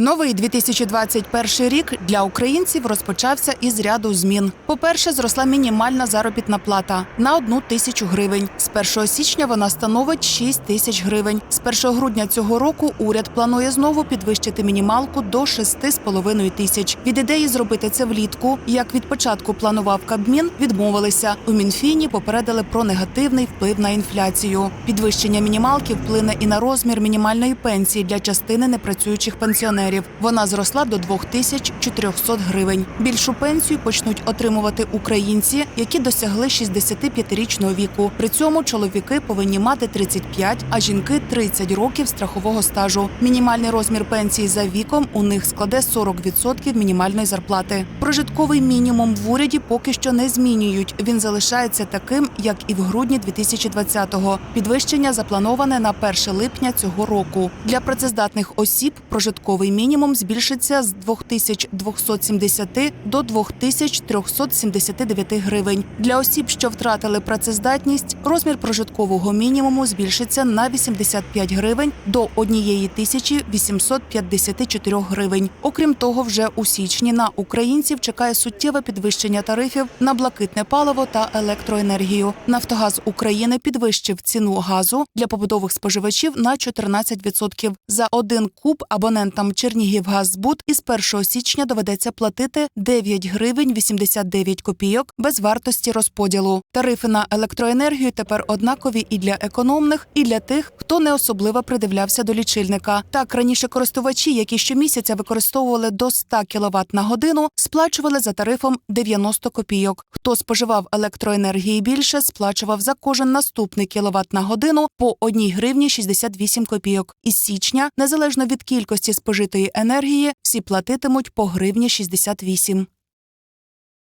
Новий 2021 рік для українців розпочався із ряду змін. По-перше, зросла мінімальна заробітна плата на одну тисячу гривень. З 1 січня вона становить 6 тисяч гривень. З 1 грудня цього року уряд планує знову підвищити мінімалку до 6,5 тисяч. Від ідеї зробити це влітку, як від початку планував Кабмін, відмовилися. У Мінфіні попередили про негативний вплив на інфляцію. Підвищення мінімалки вплине і на розмір мінімальної пенсії для частини непрацюючих пенсіонерів. Вона зросла до 2400 гривень. Більшу пенсію почнуть отримувати українці, які досягли 65-річного віку. При цьому чоловіки повинні мати 35, а жінки 30 років страхового стажу. Мінімальний розмір пенсії за віком у них складе 40% мінімальної зарплати. Прожитковий мінімум в уряді поки що не змінюють. Він залишається таким, як і в грудні 2020-го. Підвищення заплановане на 1 липня цього року. Для працездатних осіб прожитковий мінімум збільшиться з 2270 до 2379 гривень. Для осіб, що втратили працездатність, розмір прожиткового мінімуму збільшиться на 85 гривень до 1854 гривень. Окрім того, вже у січні на українців чекає суттєве підвищення тарифів на блакитне паливо та електроенергію. Нафтогаз України підвищив ціну газу для побутових споживачів на 14%. За один куб абонентам Чернігівгазбуд із 1 січня доведеться платити 9 гривень 89 копійок без вартості розподілу. Тарифи на електроенергію тепер однакові і для економних, і для тих, хто не особливо придивлявся до лічильника. Так раніше користувачі, які щомісяця використовували до 100 кВт на годину, сплачували за тарифом 90 копійок. Хто споживав електроенергії більше, сплачував за кожен наступний кіловат на годину по 1 гривні 68 копійок. Із січня, незалежно від кількості спожитої енергії, всі платитимуть по гривні 68.